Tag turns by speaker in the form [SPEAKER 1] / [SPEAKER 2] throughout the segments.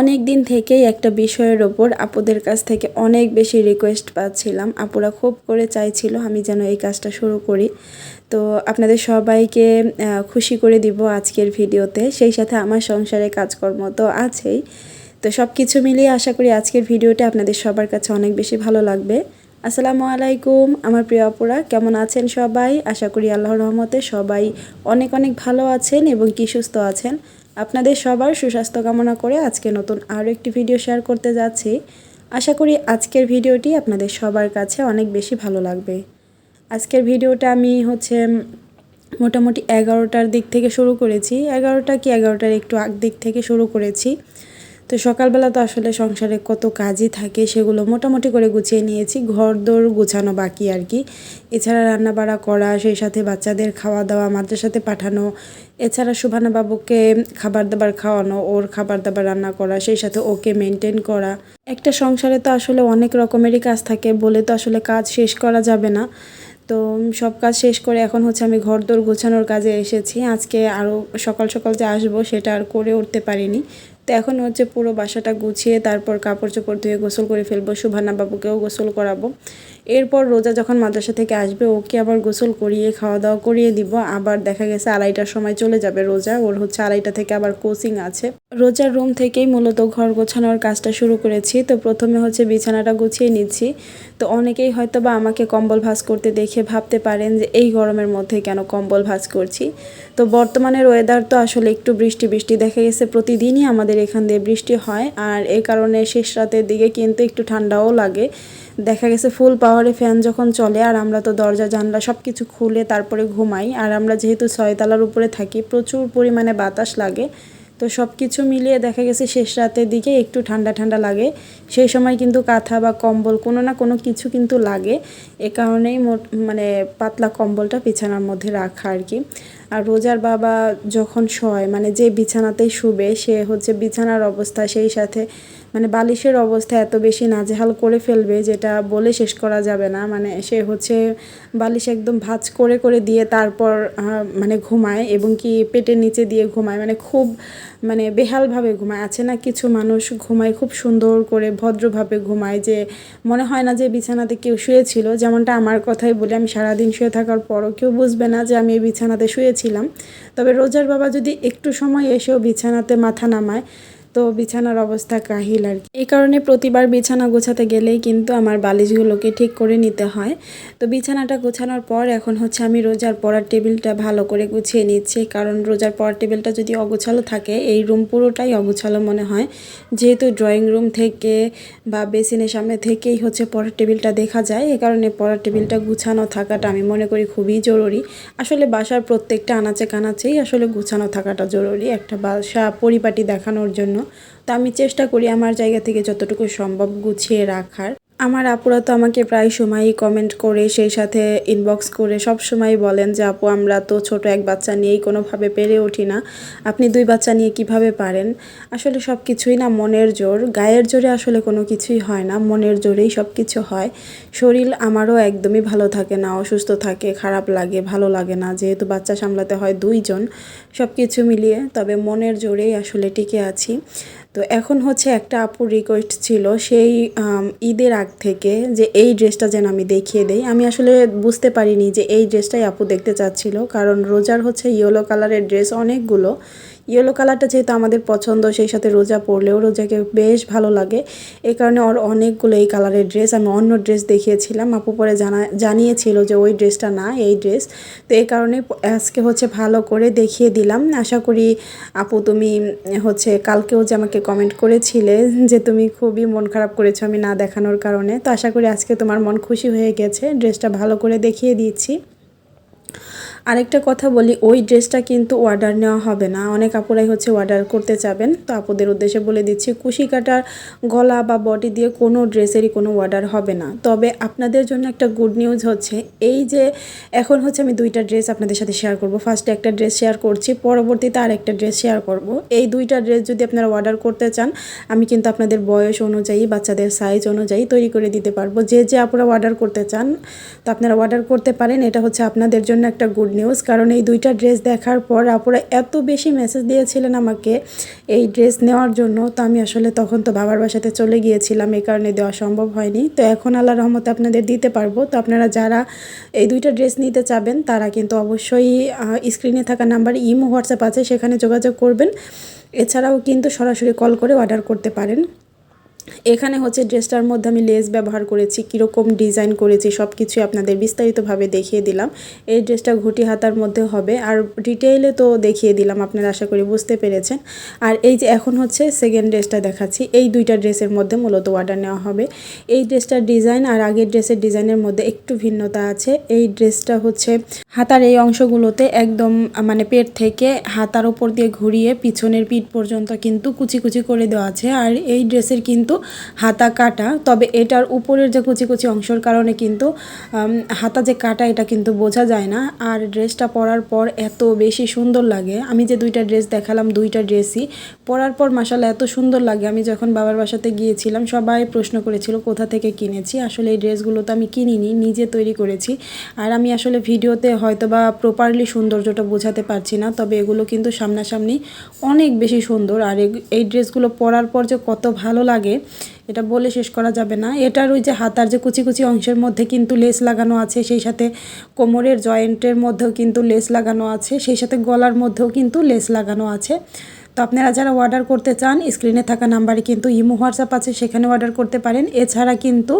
[SPEAKER 1] অনেক দিন থেকেই একটা বিষয়ের ওপর আপুদের কাছ থেকে অনেক বেশি রিকোয়েস্ট পাচ্ছিলাম। আপুরা খুব করে চাইছিল আমি যেন এই কাজটা শুরু করি। তো আপনাদের সবাইকে খুশি করে দিব আজকের ভিডিওতে। সেই সাথে আমার সংসারে কাজকর্ম তো আছেই। তো সব কিছু মিলিয়ে আশা করি আজকের ভিডিওটা আপনাদের সবার কাছে অনেক বেশি ভালো লাগবে। আসসালামু আলাইকুম, আমার প্রিয় আপুরা, কেমন আছেন সবাই? আশা করি আল্লাহর রহমতে সবাই অনেক অনেক ভালো আছেন এবং কি সুস্থ আছেন। আপনাদের সবার সুস্বাস্থ্য কামনা করে আজকে নতুন আরও একটি ভিডিও শেয়ার করতে যাচ্ছি। আশা করি আজকের ভিডিওটি আপনাদের সবার কাছে অনেক বেশি ভালো লাগবে। আজকের ভিডিওটা আমি হচ্ছে মোটামুটি এগারোটার দিক থেকে শুরু করেছি। এগারোটা কি এগারোটার একটু আগ দিক থেকে শুরু করেছি। তো সকালবেলা তো আসলে সংসারে কত কাজই থাকে, সেগুলো মোটামুটি করে গুছিয়ে নিয়েছি। ঘর দোর গুছানো বাকি আর কি। এছাড়া রান্না বাড়া করা, সেই সাথে বাচ্চাদের খাওয়া দাওয়া মাদ্রাসাতে পাঠানো। এছাড়া সুভানা বাবুকে খাবার দাবার খাওয়ানো, ওর খাবার দাবার রান্না করা, সেই সাথে ওকে মেনটেন করা। একটা সংসারে তো আসলে অনেক রকমেরই কাজ থাকে, বলে তো আসলে কাজ শেষ করা যাবে না। তো সব কাজ শেষ করে এখন হচ্ছে আমি ঘর দোর গোছানোর কাজে এসেছি। আজকে আরও সকাল সকাল যে আসব, সেটা আর করে উঠতে পারিনি। তো এখন হচ্ছে পুরো বাসাটা গুছিয়ে তারপর কাপড় চোপড় ধুয়ে গোসল করে ফেলব সুভানা বাবুকেও গোসল করাবো। এরপর রোজা যখন মাদ্রাসা থেকে আসবে, ওকে আবার গোসল করিয়ে খাওয়া দাওয়া করিয়ে দিব। আবার দেখা গেছে আড়াইটার সময় চলে যাবে রোজা। ওর হচ্ছে আড়াইটা থেকে আবার কোচিং আছে। রোজার রুম থেকেই মূলত ঘর গোছানোর কাজটা শুরু করেছি। তো প্রথমে হচ্ছে বিছানাটা গুছিয়ে নিচ্ছি। তো অনেকেই হয়তো বা আমাকে কম্বল ভাঁজ করতে দেখে ভাবতে পারেন যে, এই গরমের মধ্যে কেন কম্বল ভাঁজ করছি? তো বর্তমানের ওয়েদার তো আসলে একটু বৃষ্টি বৃষ্টি দেখা গেছে। প্রতিদিনই আমাদের এখান দিয়ে বৃষ্টি হয়। আর এই কারণে শেষ রাতের দিকে কিন্তু একটু ঠান্ডাও লাগে। দেখা গেছে ফুল পাওয়ারে ফ্যান যখন চলে, আর আমরা তো দরজা, জানলা সব কিছু খুলে তারপরে ঘুমাই। আর আমরা যেহেতু ছয়তলার উপরে থাকি, প্রচুর পরিমাণে বাতাস লাগে। তো সব কিছু মিলিয়ে দেখা গেছে শেষ রাতের দিকে একটু ঠান্ডা ঠান্ডা লাগে। সেই সময় কিন্তু কাঁথা বা কম্বল কোনো না কোনো কিছু কিন্তু লাগে। এ কারণেই মানে পাতলা কম্বলটা বিছানার মধ্যে রাখা আর কি। আর রোজার বাবা যখন শয় মানে যে বিছানাতেই শুবে, সে হচ্ছে বিছানার অবস্থা, সেই সাথে মানে বালিশের অবস্থা এত বেশি নাজেহাল করে ফেলবে যেটা বলে শেষ করা যাবে না। মানে সে হচ্ছে বালিশ একদম ভাঁজ করে করে দিয়ে তারপর মানে ঘুমায় এবং কি পেটের নিচে দিয়ে ঘুমায়। মানে খুব মানে বেহালভাবে ঘুমায়। আছে না কিছু মানুষ ঘুমায়, খুব সুন্দর করে, ভদ্রভাবে ঘুমায় যে মনে হয় না যে বিছানাতে কেউ শুয়েছিল। যেমনটা আমার কথাই বলি, আমি সারাদিন শুয়ে থাকার পরও কেউ বুঝবে না যে আমি এই বিছানাতে শুয়েছিলাম। তবে রোজার বাবা যদি একটু সময় এসেও বিছানাতে মাথা নামায় তো বিছানার অবস্থা কাহিল আর কি। এই কারণে প্রতিবার বিছানা গোছাতে গেলেই কিন্তু আমার বালিশগুলোকে ঠিক করে নিতে হয়। তো বিছানাটা গোছানোর পর এখন হচ্ছে আমি রোজার পড়ার টেবিলটা ভালো করে গুছিয়ে নিচ্ছি। কারণ রোজার পড়ার টেবিলটা যদি অগোছালো থাকে, এই রুম পুরোটাই অগোছালো মনে হয়। যেহেতু ড্রয়িং রুম থেকে বা বেসিনের সামনে থেকেই হচ্ছে পড়ার টেবিলটা দেখা যায়, এ কারণে পড়ার টেবিলটা গুছানো থাকাটা আমি মনে করি খুবই জরুরি। আসলে বাসার প্রত্যেকটা আনাচে কানাচেই আসলে গুছানো থাকাটা জরুরি একটা বাসা পরিপাটি দেখানোর জন্য। তো আমি চেষ্টা করি আমার জায়গা থেকে যতটুকু সম্ভব গুছিয়ে রাখার। আমার আপুরা তো আমাকে প্রায় সময়ই কমেন্ট করে, সেই সাথে ইনবক্স করে, সব সময় বলেন যে, আপু, আমরা তো ছোট এক বাচ্চা নিয়েই কোনোভাবে পেরে উঠি না। আপনি দুই বাচ্চা নিয়ে কীভাবে পারেন? আসলে সব কিছুই না মনের জোর। গায়ের জোরে আসলে কোনো কিছুই হয় না, মনের জোরেই সব কিছু হয়। শরীর আমারও একদমই ভালো থাকে না, অসুস্থ থাকে, খারাপ লাগে, ভালো লাগে না। যেহেতু বাচ্চা সামলাতে হয় দুইজন, সব কিছু মিলিয়ে, তবে মনের জোরেই আসলে টিকে আছি। তো এখন হচ্ছে একটা আপুর রিকোয়েস্ট ছিল সেই ঈদের আগ থেকে যে এই ড্রেসটা যেন আমি দেখিয়ে দেই। আমি আসলে বুঝতে পারিনি যে এই ড্রেসটাই আপু দেখতে চাচ্ছিল, কারণ রোজার হচ্ছে ইয়েলো কালারের ড্রেস অনেকগুলো। ইয়েলো কালারটা যেহেতু আমাদের পছন্দ, সেই সাথে রোজা পরলেও রোজাকে বেশ ভালো লাগে। এই কারণে ওর অনেকগুলো এই কালারের ড্রেস আমি অন্য ড্রেস দেখিয়েছিলাম। আপু পরে জানা, জানিয়েছিল যে ওই ড্রেসটা না, এই ড্রেস তো এই কারণে আজকে হচ্ছে ভালো করে দেখিয়ে দিলাম। আশা করি আপু তুমি হচ্ছে কালকেও যে আমাকে কমেন্ট করেছিলে যে তুমি খুবই মন খারাপ করেছ আমি না দেখানোর কারণে। তো আশা করি আজকে তোমার মন খুশি হয়ে গেছে। ড্রেসটা ভালো করে দেখিয়ে দিচ্ছি। আরেকটা কথা বলি, ওই ড্রেসটা কিন্তু অর্ডার নেওয়া হবে না। অনেক আপুরাই হচ্ছে অর্ডার করতে চাবেন তো আপুদের উদ্দেশ্যে বলে দিচ্ছি, কুশি কাটার গলা বা বডি দিয়ে কোনো ড্রেসেরই কোনো অর্ডার হবে না। তবে আপনাদের জন্য একটা গুড নিউজ হচ্ছে, এই যে এখন হচ্ছে আমি দুইটা ড্রেস আপনাদের সাথে শেয়ার করব। ফার্স্টে একটা ড্রেস শেয়ার করছি, পরবর্তীতে আর একটা ড্রেস শেয়ার করব। এই দুইটা ড্রেস যদি আপনারা অর্ডার করতে চান, আমি কিন্তু আপনাদের বয়স অনুযায়ী, বাচ্চাদের সাইজ অনুযায়ী তৈরি করে দিতে পারব। যে যে আপুরা অর্ডার করতে চান, তো আপনারা অর্ডার করতে পারেন। এটা হচ্ছে আপনাদের জন্য একটা গুড নিউজ। কারণ এই দুইটা ড্রেস দেখার পর আপুরা এত বেশি মেসেজ দিয়েছিলেন আমাকে এই ড্রেস নেওয়ার জন্য। তো আমি আসলে তখন তো বাবার বাসাতে চলে গিয়েছিলাম, এই কারণে দেওয়া সম্ভব হয়নি। তো এখন আল্লাহ রহমতে আপনাদের দিতে পারব। তো আপনারা যারা এই দুইটা ড্রেস নিতে চাবেন, তারা কিন্তু অবশ্যই স্ক্রিনে থাকা নাম্বার ইমো, হোয়াটসঅ্যাপ আছে, সেখানে যোগাযোগ করবেন। এছাড়াও কিন্তু সরাসরি কল করে অর্ডার করতে পারেন। এখানে হচ্ছে ড্রেসটার মধ্যে আমি লেস ব্যবহার করেছি, কীরকম ডিজাইন করেছি সব কিছু আপনাদের বিস্তারিতভাবে দেখিয়ে দিলাম। এই ড্রেসটা ঘুটি হাতার মধ্যে হবে, আর ডিটেইলে তো দেখিয়ে দিলাম, আপনারা আশা করি বুঝতে পেরেছেন। আর এই যে এখন হচ্ছে সেকেন্ড ড্রেসটা দেখাচ্ছি, এই দুইটা ড্রেসের মধ্যে মূলত অর্ডার নেওয়া হবে। এই ড্রেসটার ডিজাইন আর আগের ড্রেসের ডিজাইনের মধ্যে একটু ভিন্নতা আছে। এই ড্রেসটা হচ্ছে হাতার এই অংশগুলোতে একদম মানে পেট থেকে হাতার ওপর দিয়ে ঘুরিয়ে পিছনের পিঠ পর্যন্ত কিন্তু কুচি কুচি করে দেওয়া আছে। আর এই ড্রেসের কিন্তু হাতা কাটা, তবে এটার উপরের যে কুচি কুচি অংশের কারণে কিন্তু হাতা যে কাটা, এটা কিন্তু বোঝা যায় না। আর ড্রেসটা পরার পর এত বেশি সুন্দর লাগে। আমি যে দুইটা ড্রেস দেখালাম, দুইটা ড্রেসই পরার পর মাসাল্লাহ এত সুন্দর লাগে। আমি যখন বাবার বাসাতে গিয়েছিলাম, সবাই প্রশ্ন করেছিল, কোথা থেকে কিনেছি? আসলে এই ড্রেসগুলো তো আমি কিনিনি, নিজে তৈরি করেছি। আর আমি আসলে ভিডিওতে হয়তো বা প্রপারলি সৌন্দর্যটা বোঝাতে পারছি না, তবে এগুলো কিন্তু সামনাসামনি অনেক বেশি সুন্দর। আর এই ড্রেসগুলো পরার পর যে কত ভালো লাগে এটা বলে শেষ করা যাবে না। এটার ওই যে হাতার যে কুচি কুচি অংশের মধ্যে কিন্তু লেস লাগানো আছে, সেই সাথে কোমরের জয়েন্টের মধ্যেও কিন্তু লেস লাগানো আছে, সেই সাথে গলার মধ্যেও কিন্তু লেস লাগানো আছে। তো আপনারা যারা অর্ডার করতে চান স্ক্রিনে থাকা নাম্বারে কিন্তু ইমো হোয়াটসঅ্যাপ আছে, সেখানে অর্ডার করতে পারেন। এছাড়া কিন্তু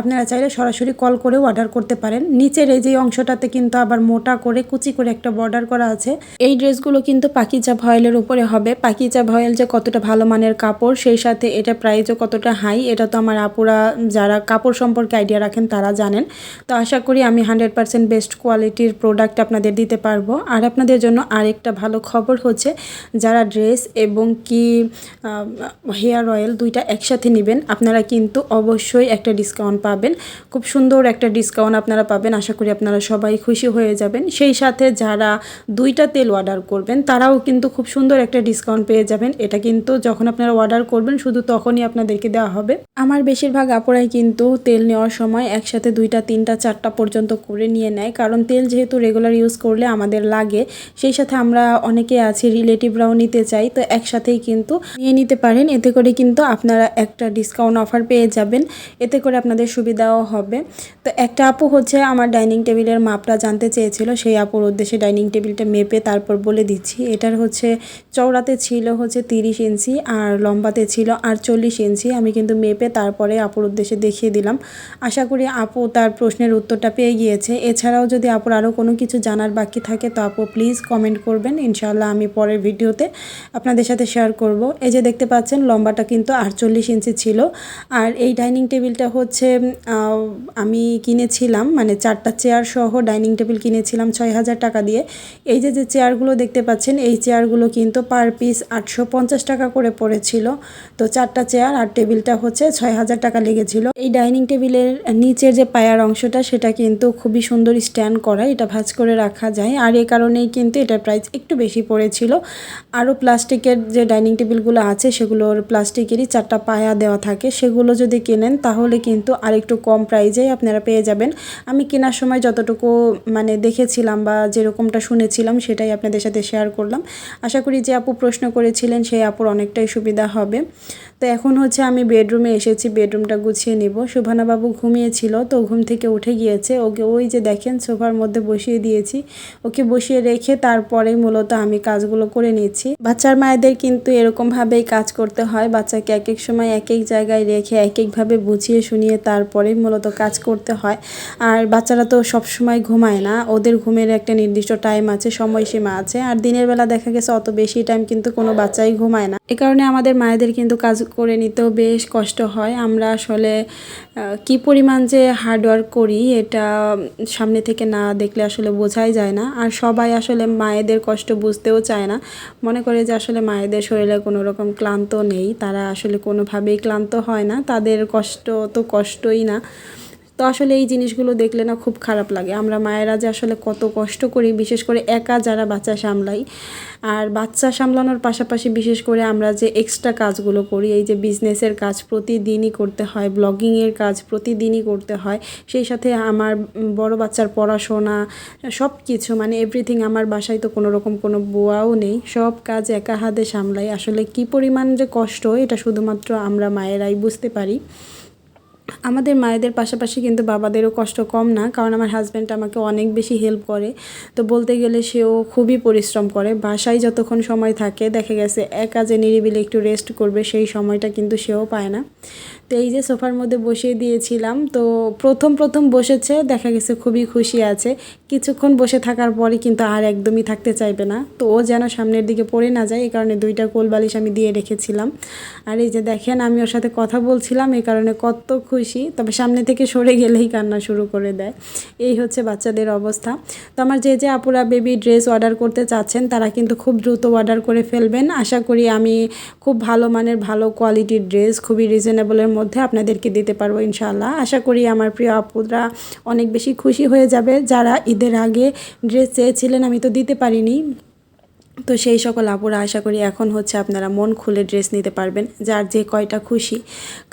[SPEAKER 1] আপনারা চাইলে সরাসরি কল করেও অর্ডার করতে পারেন। নিচের এই যে অংশটাতে কিন্তু আবার মোটা করে, কুচি করে একটা বর্ডার করা আছে। এই ড্রেসগুলো কিন্তু পাকিজা ভয়েলের উপরে হবে। পাকিজা ভয়েল যে কতটা ভালো মানের কাপড়, সেই সাথে এটা প্রাইজও কতটা হাই এটা তো আমার আপুরা যারা কাপড় সম্পর্কে আইডিয়া রাখেন, তারা জানেন। তো আশা করি আমি হান্ড্রেড পার্সেন্ট বেস্ট কোয়ালিটির প্রোডাক্ট আপনাদের দিতে পারব। আর আপনাদের জন্য আরেকটা ভালো খবর হচ্ছে, যারা ড্রেস এবং কি হেয়ার অয়েল দুইটা একসাথে নেবেন, আপনারা কিন্তু অবশ্যই একটা ডিসকাউন্ট পাবেন। খুব সুন্দর একটা ডিসকাউন্ট আপনারা পাবেন, আশা করি আপনারা সবাই খুশি হয়ে যাবেন। সেই সাথে যারা দুইটা তেল অর্ডার করবেন, তারাও কিন্তু খুব সুন্দর একটা ডিসকাউন্ট পেয়ে যাবেন। এটা কিন্তু যখন আপনারা অর্ডার করবেন, শুধু তখনই আপনাদেরকে দেওয়া হবে। আমার বেশিরভাগ আপুরাই কিন্তু তেল নেওয়ার সময় একসাথে দুইটা, তিনটা, চারটা পর্যন্ত করে নিয়ে নেয়। কারণ তেল যেহেতু রেগুলার ইউজ করলে আমাদের লাগে, সেই সাথে আমরা অনেকে আছি রিলেটিভরাও নিতে চাই। তো একসাথেই কিন্তু নিয়ে নিতে পারেন। এতে করে কিন্তু আপনারা একটা ডিসকাউন্ট অফার পেয়ে যাবেন। এতে করে আপনাদের সুবিধাও হবে। তো একটা আপু হচ্ছে আমার ডাইনিং টেবিলের মাপটা জানতে চেয়েছিল। সেই আপুর উদ্দেশ্যে ডাইনিং টেবিলটা মেপে তারপর বলে দিচ্ছি। এটার হচ্ছে চওড়াতে ছিল হচ্ছে তিরিশ ইঞ্চি আর লম্বাতে ছিল আটচল্লিশ ইঞ্চি। আমি কিন্তু মেপে তারপরে আপুর উদ্দেশ্যে দেখিয়ে দিলাম। আশা করি আপু তার প্রশ্নের উত্তরটা পেয়ে গিয়েছে। এছাড়াও যদি আপুর আরও কোনো কিছু জানার বাকি থাকে, তো আপু প্লিজ কমেন্ট করবেন। ইনশাআল্লাহ আমি পরের ভিডিওতে আপনাদের সাথে শেয়ার করব। এই যে দেখতে পাচ্ছেন, লম্বাটা কিন্তু আটচল্লিশ ইঞ্চি ছিল। আর এই ডাইনিং টেবিলটা হচ্ছে আমি কিনেছিলাম মানে চারটা চেয়ার সহ ডাইনিং টেবিল কিনেছিলাম ছয় হাজার টাকা দিয়ে। এই যে যে চেয়ারগুলো দেখতে পাচ্ছেন, এই চেয়ারগুলো কিন্তু পার পিস আটশো পঞ্চাশ টাকা করে পড়েছিল। তো চারটা চেয়ার আর টেবিলটা হচ্ছে ছয় হাজার টাকা লেগেছিল। এই ডাইনিং টেবিলের নিচের যে পায়ার অংশটা, সেটা কিন্তু খুবই সুন্দর স্ট্যান্ড করা, এটা ভাঁজ করে রাখা যায়। আর এই কারণেই কিন্তু এটার প্রাইস একটু বেশি পড়েছিল। আরও প্লাস্টিকের যে ডাইনিং টেবিলগুলো আছে, সেগুলোর প্লাস্টিকেরই চারটা পায়া দেওয়া থাকে। সেগুলো যদি কেনেন, তাহলে কিন্তু আরেকটু কম প্রাইজে আপনারা পেয়ে যাবেন। আমি কেনার সময় যতটুকু মানে দেখেছিলাম বা যেরকমটা শুনেছিলাম, সেটাই আপনাদের সাথে শেয়ার করলাম। আশা করি যে আপু প্রশ্ন করেছিলেন, সেই আপুর অনেকটাই সুবিধা হবে। তো এখন হচ্ছে আমি বেডরুমে এসেছি, বেডরুমটা গুছিয়ে নিব। সুভানা বাবু ঘুমিয়েছিল, তো ঘুম থেকে উঠে গিয়েছে। ওকে ওই যে দেখেন, সোফার মধ্যে বসিয়ে দিয়েছি। ওকে বসিয়ে রেখে তারপরে মূলত আমি কাজগুলো করে নিচ্ছি। বাচ্চার মায়েদের কিন্তু এরকমভাবেই কাজ করতে হয়। বাচ্চাকে এক এক সময় এক এক জায়গায় রেখে এক একভাবে বুঝিয়ে শুনিয়ে তারপরেই মূলত কাজ করতে হয়। আর বাচ্চারা তো সব সময় ঘুমায় না। ওদের ঘুমের একটা নির্দিষ্ট টাইম আছে, সময়সীমা আছে। আর দিনের বেলা দেখা গেছে অত বেশি টাইম কিন্তু কোনো বাচ্চাই ঘুমায় না। এ কারণে আমাদের মায়েদের কিন্তু কাজ করে নিতেও বেশ কষ্ট হয়। আমরা আসলে কি পরিমাণ যে হার্ডওয়ার্ক করি এটা সামনে থেকে না দেখলে আসলে বোঝাই যায় না। আর সবাই আসলে মায়েদের কষ্ট বুঝতেও চায় না। মনে করে যে আসলে মায়েদের শরীরে কোনো রকম ক্লান্ত নেই। তারা আসলে কোনোভাবেই ক্লান্ত হয় না। তাদের কষ্ট তো কষ্টই না। তো আসলে এই জিনিসগুলো দেখলে না খুব খারাপ লাগে। আমরা মায়েরা যে আসলে কত কষ্ট করি, বিশেষ করে একা যারা বাচ্চা সামলাই। আর বাচ্চা সামলানোর পাশাপাশি বিশেষ করে আমরা যে এক্সট্রা কাজগুলো করি, এই যে বিজনেসের কাজ প্রতিদিনই করতে হয় ব্লগিংয়ের কাজ প্রতিদিনই করতে হয়, সেই সাথে আমার বড় বাচ্চার পড়াশোনা সব কিছু মানে এভরিথিং আমার বাসায় তো কোনো রকম কোনো বোয়াও নেই। সব কাজ একা হাতে সামলাই। আসলে কি পরিমাণ যে কষ্ট, এটা শুধুমাত্র আমরা মায়েরাই বুঝতে পারি। আমাদের মায়েদের পাশাপাশি কিন্তু বাবাদেরও কষ্ট কম না, কারণ আমার হাজব্যান্ড আমাকে অনেক বেশি হেল্প করে। তো বলতে গেলে সেও খুবই পরিশ্রম করে। বাসায় যতক্ষণ সময় থাকে, দেখা গেছে এক কাজে নিরিবিলি একটু রেস্ট করবে, সেই সময়টা কিন্তু সেও পায় না। তো এই যে সোফার মধ্যে বসিয়ে দিয়েছিলাম। তো প্রথম প্রথম বসেছে, দেখা গেছে খুবই খুশি আছে। কিছুক্ষণ বসে থাকার পরে কিন্তু আর একদমই থাকতে চাইবে না। তো ও যেন সামনের দিকে পড়ে না যায়, এই কারণে দুইটা কোল বালিশ আমি দিয়ে রেখেছিলাম। আর এই যে দেখেন, আমি ওর সাথে কথা বলছিলাম, এই কারণে কত খুশি। তবে সামনে থেকে সরে গেলেই কান্না শুরু করে দেয়। এই হচ্ছে বাচ্চাদের অবস্থা। তো আমার যে যে আপুরা বেবি ড্রেস অর্ডার করতে চাচ্ছেন, তারা কিন্তু খুব দ্রুত অর্ডার করে ফেলবেন। আশা করি আমি খুব ভালো মানের, ভালো কোয়ালিটির ড্রেস খুবই রিজনেবলের মধ্যে আপনাদেরকে দিতে পারব ইনশাআল্লাহ। আশা করি আমার প্রিয় আপুরা অনেক বেশি খুশি হয়ে যাবে। যারা ঈদের আগে ড্রেস চেয়েছিলেন, আমি তো দিতে পারিনি। তো সেই সকল আপুরা আশা করি এখন হচ্ছে আপনারা মন খুলে ড্রেস নিতে পারবেন, যার যে কয়টা খুশি।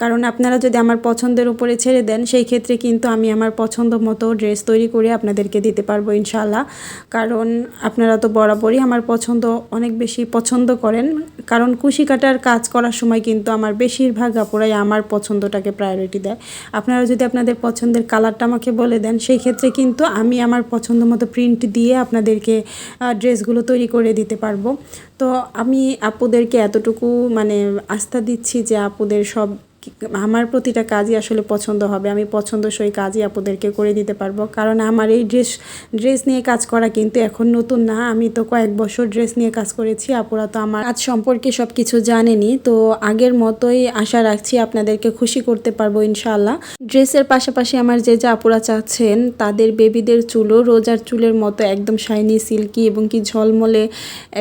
[SPEAKER 1] কারণ আপনারা যদি আমার পছন্দের উপরে ছেড়ে দেন, সেই ক্ষেত্রে কিন্তু আমি আমার পছন্দ মতো ড্রেস তৈরি করে আপনাদেরকে দিতে পারব ইনশাল্লাহ কারণ আপনারা তো বরাবরই আমার পছন্দ অনেক বেশি পছন্দ করেন। কারণ কুশি কাটার কাজ করার সময় কিন্তু আমার বেশিরভাগ আপুরাই আমার পছন্দটাকে প্রায়োরিটি দেয়। আপনারা যদি আপনাদের পছন্দের কালারটা আমাকে বলে দেন, সেই ক্ষেত্রে কিন্তু আমি আমার পছন্দ মতো প্রিন্ট দিয়ে আপনাদেরকে ড্রেসগুলো তৈরি করে দিতে পারব। তো আমি আপুদেরকে এতটুকু মানে আস্থা দিচ্ছি যে আপুদের সব আমার প্রতিটা কাজই আসলে পছন্দ হবে। আমি পছন্দসই কাজই আপুদেরকে করে দিতে পারব। কারণ আমার এই ড্রেস ড্রেস নিয়ে কাজ করা কিন্তু এখন নতুন না। আমি তো কয়েক বছর ড্রেস নিয়ে কাজ করেছি। আপুরা তো আমার কাজ সম্পর্কে সব কিছু জানেনি। তো আগের মতোই আশা রাখছি আপনাদেরকে খুশি করতে পারব ইনশাআল্লাহ। ড্রেসের পাশাপাশি আমার যে যে আপুরা চাচ্ছেন, তাদের বেবিদের চুলও রোজার চুলের মতো একদম শাইনি সিল্কি এবং কি ঝলমলে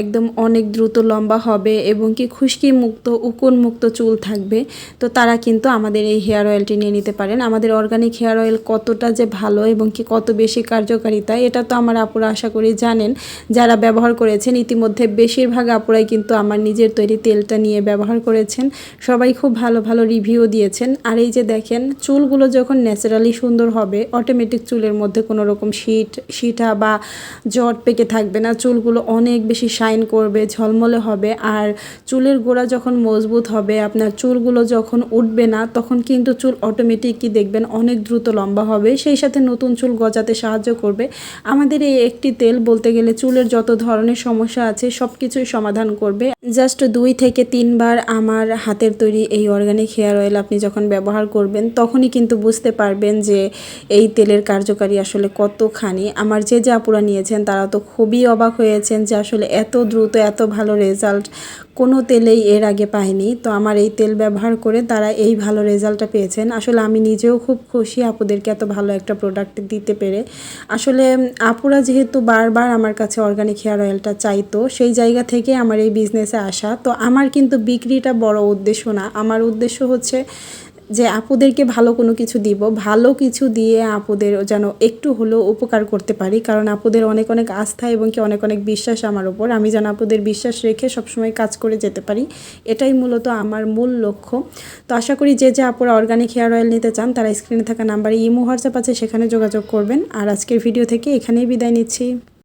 [SPEAKER 1] একদম অনেক দ্রুত লম্বা হবে এবং কি খুশকি মুক্ত উকুন মুক্ত চুল থাকবে। তো তারা কিন্তু আমাদের এই হেয়ার অয়েলটি নিয়ে নিতে পারেন। আমাদের অর্গানিক হেয়ার অয়েল কতটা যে ভালো এবং কি কত বেশি কার্যকারিতা, এটা তো আমার আপুরা আশা করি জানেন। যারা ব্যবহার করেছেন, ইতিমধ্যে বেশিরভাগ আপুরাই কিন্তু আমার নিজের তৈরি তেলটা নিয়ে ব্যবহার করেছেন। সবাই খুব ভালো ভালো রিভিউ দিয়েছেন। আর এই যে দেখেন, চুলগুলো যখন ন্যাচারালি সুন্দর হবে অটোমেটিক চুলের মধ্যে কোনো রকম শীট শিঠা বা জট পেকে থাকবে না। চুলগুলো অনেক বেশি শাইন করবে, ঝলমলে হবে। আর চুলের গোড়া যখন মজবুত হবে, আপনার চুলগুলো যখন উঠবে না, তখন কিন্তু চুল অটোমেটিকই দেখবেন অনেক দ্রুত লম্বা হবে। সেই সাথে নতুন চুল গজাতে সাহায্য করবে। আমাদের এই একটি তেল বলতে গেলে চুলের যত ধরনের সমস্যা আছে সব কিছুই সমাধান করবে। জাস্ট দুই থেকে তিনবার আমার হাতের তৈরি এই অর্গানিক হেয়ার অয়েল আপনি যখন ব্যবহার করবেন, তখনই কিন্তু বুঝতে পারবেন যে এই তেলের কার্যকারী আসলে কতখানি। আমার যে যে আপুরা নিয়েছেন, তারা তো খুবই অবাক হয়েছেন যে আসলে এত দ্রুত, এত ভালো রেজাল্ট কোনো তেলেই এর আগে পায়নি তো আমার এই তেল ব্যবহার করে তারা এই ভালো রেজাল্টটা পেয়েছেন। আসলে আমি নিজেও খুব খুশি আপুদেরকে এত ভালো একটা প্রোডাক্ট দিতে পেরে। আসলে আপুরা যেহেতু বারবার আমার কাছে অর্গানিক হেয়ার অয়েলটা চাইতো, সেই জায়গা থেকে আমার এই বিজনেসে আসা। তো আমার কিন্তু বিক্রিটা বড় উদ্দেশ্য না। আমার উদ্দেশ্য হচ্ছে যে আপুদেরকে ভালো কোনো কিছু দিব, ভালো কিছু দিয়ে আপুদের যেন একটু হলেও উপকার করতে পারি। কারণ আপুদের অনেক অনেক আস্থা এবং কি অনেক অনেক বিশ্বাস আমার ওপর আমি যেন আপুদের বিশ্বাস রেখে সবসময় কাজ করে যেতে পারি। এটাই মূলত আমার মূল লক্ষ্য। তো আশা করি যে যে আপুরা অর্গানিক হেয়ার অয়েল নিতে চান, তারা স্ক্রিনে থাকা নাম্বারে ইমো হোয়াটসঅ্যাপ আছে, সেখানে যোগাযোগ করবেন। আর আজকের ভিডিও থেকে এখানেই বিদায় নিচ্ছি।